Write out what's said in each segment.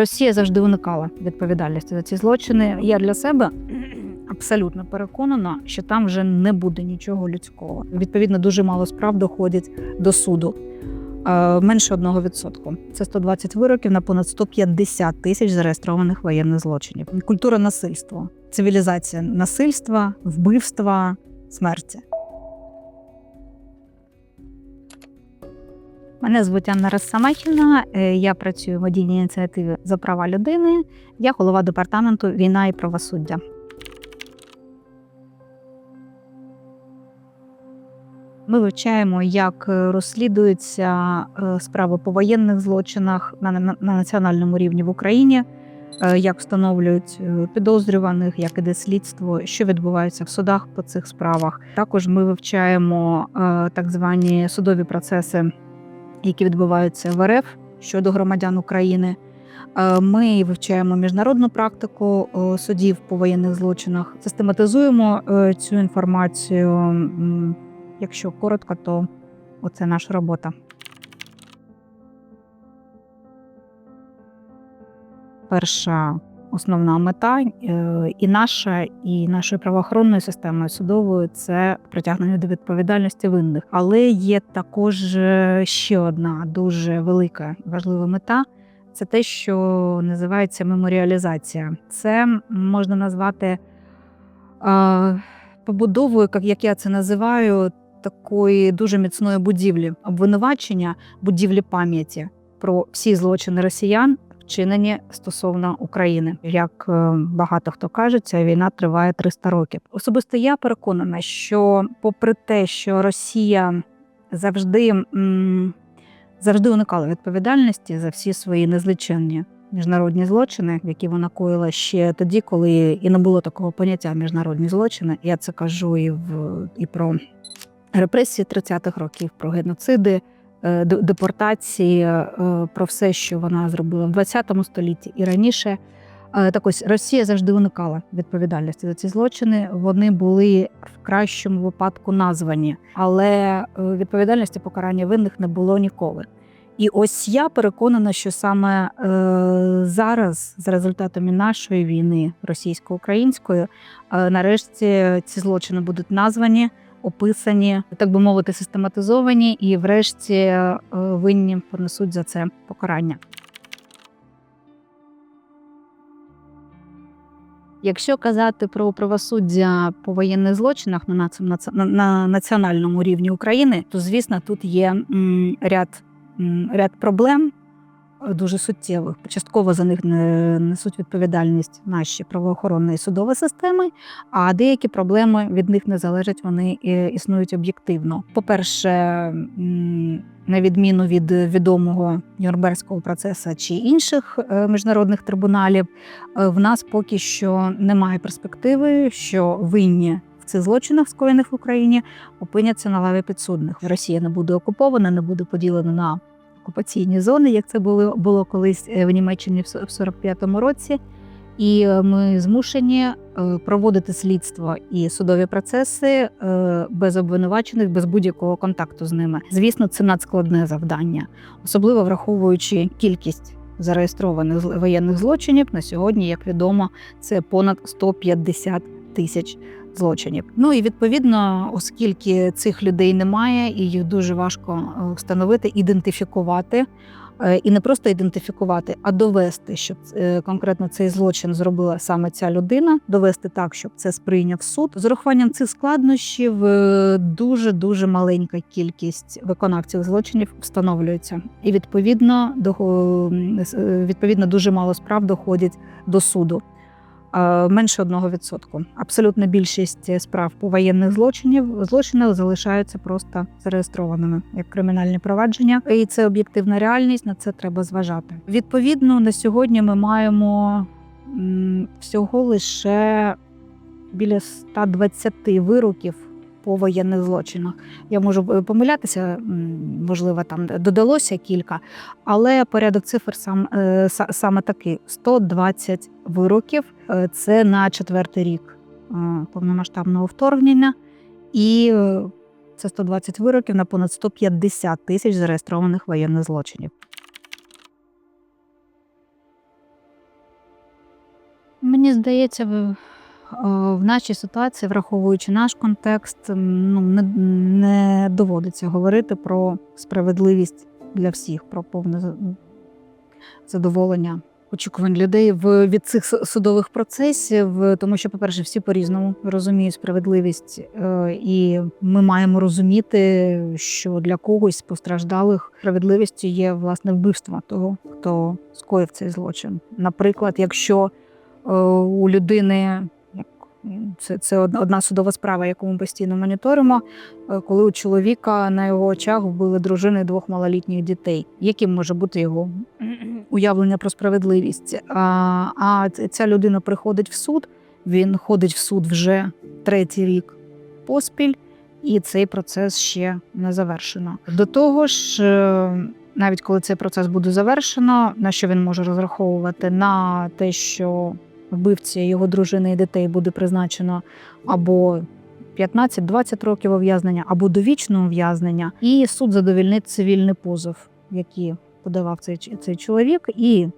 Росія завжди уникала відповідальності за ці злочини. Я для себе абсолютно переконана, що там вже не буде нічого людського. Відповідно, дуже мало справ доходять до суду. Е, Менше 1%. Це 120 вироків на понад 150 тисяч зареєстрованих воєнних злочинів. Культура насильства, цивілізація насильства, вбивства, смерті. Мене звуть Анна Рассамахіна. е, Я працюю в одійній ініціативі за права людини. Я голова департаменту війна і правосуддя. Ми вивчаємо, як е, розслідуються е, справи по воєнних злочинах на, на, на національному рівні в Україні, як встановлюють підозрюваних, як іде слідство, що відбувається в судах по цих справах. Також ми вивчаємо так звані судові процеси, які відбуваються в РФ щодо громадян України. Е, Ми вивчаємо міжнародну практику е, судів по воєнних злочинах, систематизуємо е, цю інформацію. Якщо коротко, то оце наша робота. Перша основна мета е, і наша, і нашої правоохоронної системи судової це притягнення до відповідальності винних. Але є також е, ще одна дуже велика важлива мета. Це те, що називається меморіалізація. Це можна назвати е, побудовою, як- я це називаю, такої дуже міцної будівлі, обвинувачення будівлі пам'яті про всі злочини росіян, вчинені стосовно України. Як е, багато хто каже, ця війна триває 300 років. Особисто я переконана, що, попри те, що Росія завжди, завжди уникала відповідальності за всі свої незліченні міжнародні злочини, які вона коїла ще тоді, коли і не було такого поняття міжнародні злочини. Я це кажу і в і про репресії 30-х років, про геноциди, депортації, е, про все, що вона зробила в 20 столітті і раніше. Е, Так ось Росія завжди уникала відповідальності за ці злочини. Вони були в кращому випадку названі, але е, відповідальності покарання винних не було ніколи. І ось я переконана, що саме е, зараз, за результатами нашої війни російсько-української, е, нарешті ці злочини будуть названі, описані, так би мовити, систематизовані, і врешті е, винні понесуть за це покарання. Якщо казати про правосуддя по воєнних злочинах на, на, на національному рівні України, то звісно тут є ряд, ряд проблем дуже суттєвих. Частково за них не несуть відповідальність наші правоохоронні і судові системи, а деякі проблеми від них не залежать, вони е, існують об'єктивно. По-перше, на відміну від відомого Нюрнберзького процесу чи інших е, міжнародних трибуналів, е, в нас поки що немає перспективи, що винні цих злочинах, скоєних в Україні, опиняться на лаві підсудних. Росія не буде окупована, не буде поділена на окупаційні зони, як це було, було колись е, в Німеччині в с- 45-му році. І е, ми змушені е, проводити слідство і судові процеси без обвинувачених, без будь-якого контакту з ними. Звісно, це надскладне завдання, особливо враховуючи кількість зареєстрованих воєнних злочинів на сьогодні, як відомо, це понад 150 тисяч злочинів. Ну і відповідно, оскільки цих людей немає, і їх дуже важко е, встановити, ідентифікувати. Е, І не просто ідентифікувати, а довести, щоб е, конкретно цей злочин зробила саме ця людина, довести так, щоб це сприйняв суд. З урахуванням цих складнощів дуже дуже маленька кількість виконавців злочинів встановлюється, і відповідно до відповідно дуже мало справ доходять до суду. Е, Менше 1%. Абсолютна більшість справ по воєнних злочинів злочинах залишаються просто зареєстрованими як кримінальні провадження, і це об'єктивна реальність. На це треба зважати. Відповідно, на сьогодні ми маємо всього лише біля 120 вироків по воєнних злочинах. Я можу е, помилятися, можливо, там додалося кілька, але порядок цифр сам е, саме такий: 120 вироків. Е, Це на четвертий рік повномасштабного вторгнення, і це 120 вироків на понад 150 тисяч зареєстрованих воєнних злочинів. Мені здається, в, е, в нашій ситуації, враховуючи наш контекст, ну, не, не доводиться говорити про справедливість для всіх, про повне задоволення очікувань людей в, від цих судових процесів, е, тому що, по-перше, всі по-різному розуміють справедливість, е, і ми маємо розуміти, що для когось постраждалих справедливістю є власне вбивство того, хто скоїв цей злочин. Наприклад, якщо е, у людини це, це одна судова справа, яку ми постійно моніторимо. е, Коли у чоловіка на його очах вбили дружини двох малолітніх дітей, яким може бути його уявлення про справедливість? А, а ця людина приходить в суд, він ходить в суд вже третій рік поспіль, і цей процес ще не завершено. До того ж, е, навіть коли цей процес буде завершено, на що він може розраховувати? На те, що вбивці його дружини і дітей буде призначено або 15-20 років ув'язнення, або довічне ув'язнення, і суд задовільнить цивільний позов, який подавав цей, цей чоловік, і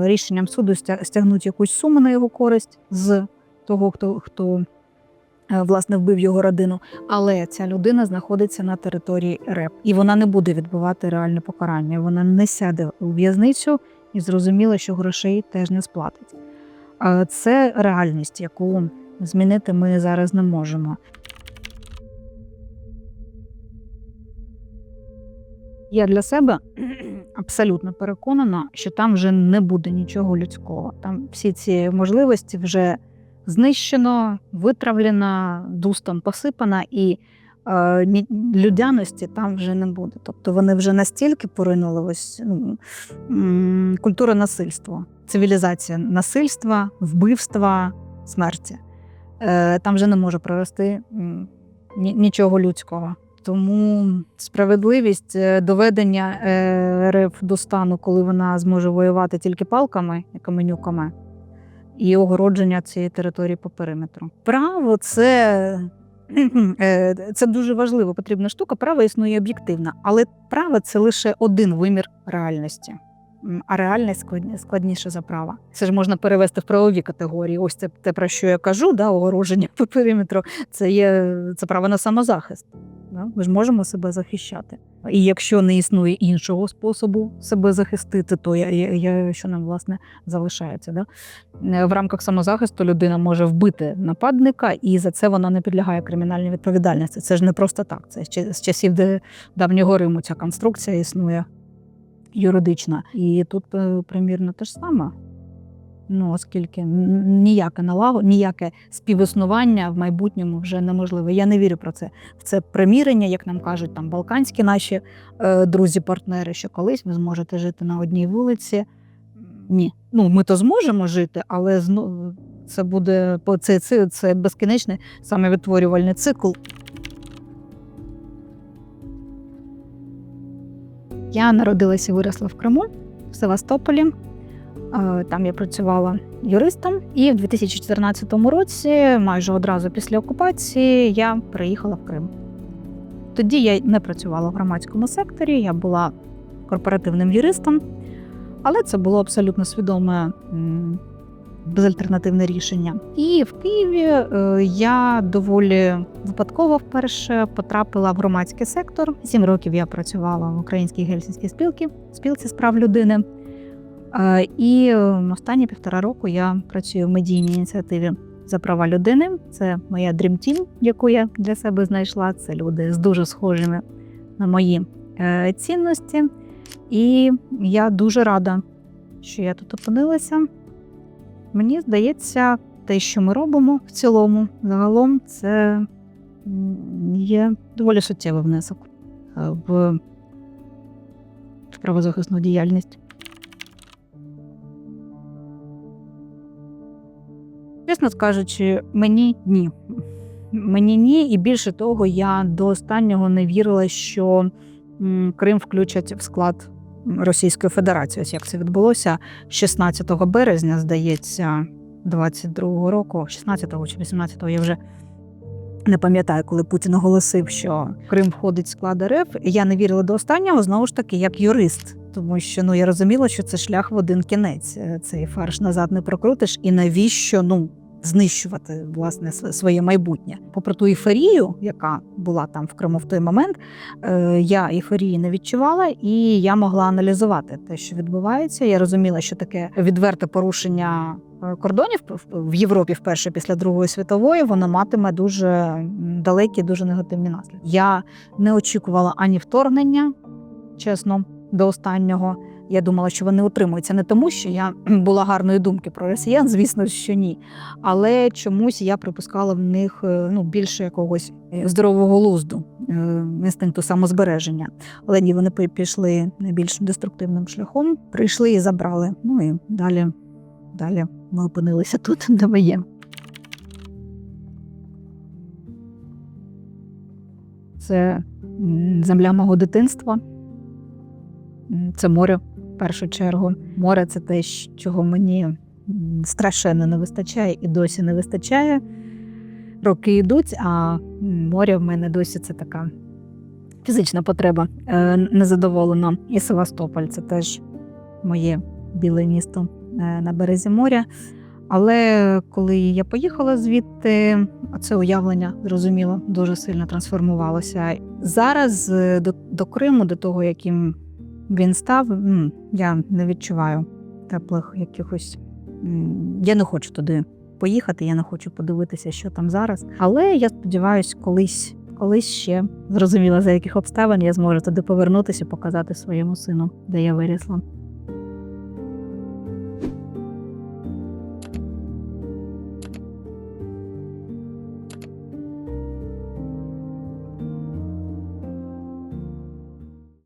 рішенням суду стягнуть якусь суму на його користь з того, хто, хто е, власне вбив його родину. Але ця людина знаходиться на території РЕП, і вона не буде відбувати реальне покарання. Вона не сяде у в'язницю і зрозуміло, що грошей теж не сплатить. Це реальність, яку змінити ми зараз не можемо. Я для себе абсолютно переконана, що там вже не буде нічого людського. Там всі ці можливості вже знищено, витравлено, дустом посипано, і людяності там вже не буде. Тобто вони вже настільки поринули ось ну, культура насильства, цивілізація насильства, вбивства, смерті. Е, там вже не може прорости нічого людського. Тому справедливість е, доведення е, РФ до стану, коли вона зможе воювати тільки палками і каменюками, і огородження цієї території по периметру. Право це, е, це дуже важливо, потрібна штука. Право існує об'єктивно, але право це лише один вимір реальності. А реальність складніше за право. Це ж можна перевести в правові категорії. Ось це те, про що я кажу, да, огородження по периметру. Це є це право на самозахист. Ми ж можемо себе захищати. І якщо не існує іншого способу себе захистити, то я, я, я що нам власне залишається. Да? Е, В рамках самозахисту людина може вбити нападника, і за це вона не підлягає кримінальній відповідальності. Це ж не просто так. Це з часів де давнього Риму ця конструкція існує юридична. І тут е, примірно те ж саме. Ну, оскільки ніяке налаго, ніяке співіснування в майбутньому вже неможливе. Я не вірю про це. В це примірення, як нам кажуть, там балканські наші е, друзі-партнери, що колись ви зможете жити на одній вулиці. Ні. Ну, ми то зможемо жити, але зно- це буде це, це, це безкінечний самовідтворювальний цикл. Я народилася і виросла в Криму, в Севастополі. Е, Там я працювала юристом, і в 2014 році, майже одразу після окупації, я приїхала в Крим. Тоді я не працювала в громадському секторі, я була корпоративним юристом, але це було абсолютно свідоме безальтернативне рішення. І в Києві е, я доволі випадково вперше потрапила в громадський сектор. Сім років я працювала в Українській гельсінській спілці, спілці з прав людини. Е, І е, останні півтора року я працюю в медійній ініціативі за права людини. Це моя Dream Team, яку я для себе знайшла. Це люди з дуже схожими на мої е, цінності. І я дуже рада, що я тут опинилася. Мені здається, те, що ми робимо в цілому, загалом, це є доволі суттєвий внесок е, в правозахисну діяльність. Чесно кажучи, мені ні. Мені ні, і більше того, я до останнього не вірила, що Крим включать в склад Російської Федерації. Ось як це відбулося 16 березня, здається, 22-го року, 16-го чи 18-го, я вже не пам'ятаю, коли Путін оголосив, що Крим входить в склад РФ. Я не вірила до останнього, знову ж таки, як юрист. тому що ну я розуміла, що це шлях в один кінець. Цей фарш назад не прокрутиш, і навіщо ну знищувати власне св- своє майбутнє? Попри ту ейфорію, яка була там в Криму в той момент, е, я ейфорії не відчувала, і я могла аналізувати те, що відбувається. Я розуміла, що таке відверте порушення. е, Кордонів в Європі вперше після Другої світової воно матиме дуже далекі, дуже негативні наслідки. Я не очікувала ані вторгнення, чесно, до останнього. Я думала, що вони утримуються не тому, що я була гарної думки про росіян, звісно, що ні. Але чомусь я припускала в них е, ну, більше якогось е, здорового глузду, е, інстинкту самозбереження. Але ні, вони пі- пішли найбільш деструктивним шляхом, прийшли і забрали. Ну і далі, далі ми опинилися тут, де ми є. Це земля мого дитинства. Це море першу чергу. Море це те, чого мені страшенно не вистачає і досі не вистачає. Роки йдуть, а море в мене досі це така фізична потреба е, незадоволена. І Севастополь це теж моє біле місто е, на березі моря. Але коли я поїхала звідти, це уявлення зрозуміло дуже сильно трансформувалося. Зараз е, до, до Криму, до того, яким він став, я не відчуваю теплих якихось. Я не хочу туди поїхати, я не хочу подивитися, що там зараз. Але я сподіваюся, колись, колись ще зрозуміла, за яких обставин я зможу туди повернутися показати своєму сину, де я вирісла.